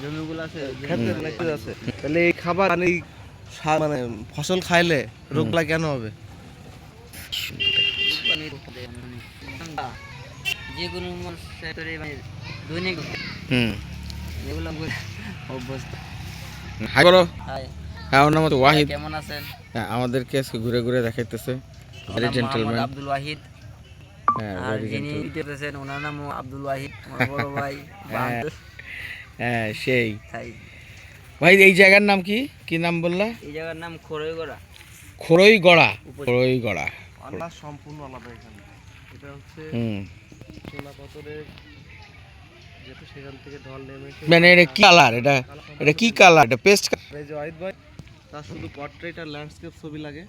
জমিগুলো আছে খেতে নাকি আছে। তাহলে এই খাবার মানে মানে ফসল খাইলে রোগলা কেন হবে? যে কোনো মানে দৈনিক হুম। যেগুলো অভ্যস্ত। হাই করো হাই। হ্যাঁ ওর নাম হচ্ছে ওয়াহিদ। কেমন আছেন? হ্যাঁ আমাদেরকে আজকে ঘুরে ঘুরে দেখাইতেছে। Very gentleman Abdul Wahid. হ্যাঁ আর যিনি দিতেছেন ওনার নাম আব্দুল ওয়াহিদ আমার বড় ভাই হ্যাঁ। সেই। তাই। ভাই এই জায়গার নাম কি? কি নাম বললা? এই জায়গার নাম খরইগড়া খড়ইগড়া খড়ইগড়া আল্লাহ সম্পূর্ণ আলাদা এখানে। এটা হচ্ছে হুম। সোনা পাথরের যেহেতু সেখান থেকে ঢল নেমে মানে এটা কি কালার এটা এটা কি কালার এটা পেস্ট এই যে ওয়াহিদ ভাই তার শুধু পোর্ট্রেট আর ল্যান্ডস্কেপ ছবি লাগে।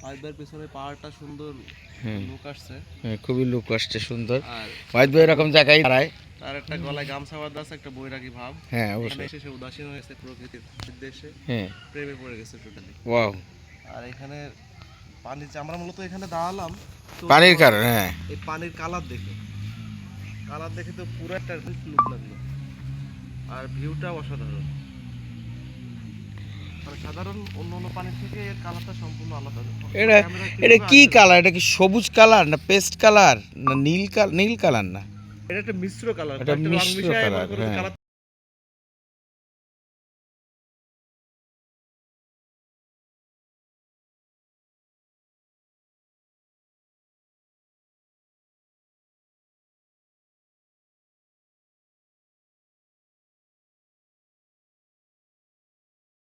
ওয়াহিদ ভাইয়ের পেছনে পাহাড়টা সুন্দর লুক আসছে। হ্যাঁ, খুবই লুক আসছে সুন্দর। আর হোয়াইট বই এরকম জায়গায় দাঁড়ায়। তার একটা গলায় গামছা বাঁধা আছে একটা বৈরাগী ভাব। হ্যাঁ অবশ্যই। এসে সে উদাসীন হয়েছে প্রকৃতির উদ্দেশ্যে। হ্যাঁ। প্রেমে পড়ে গেছে টোটালি ওয়াও আর এখানে পানির যে আমরা মূলত এখানে দাঁড়ালাম পানির কারণ হ্যাঁ। এই পানির কালার দেখে। কালার দেখে তো পুরো একটা লুক লাগল। আর ভিউটা অসাধারণ। সাধারণ অন্য অন্য পানির থেকে এর কালারটা সম্পূর্ণ আলাদা। এটা এটা কি কালার? এটা কি সবুজ কালার না পেস্ট কালার না নীল কালার? নীল কালার না? এটা একটা মিশ্র কালার এটা মিশ্র। কালার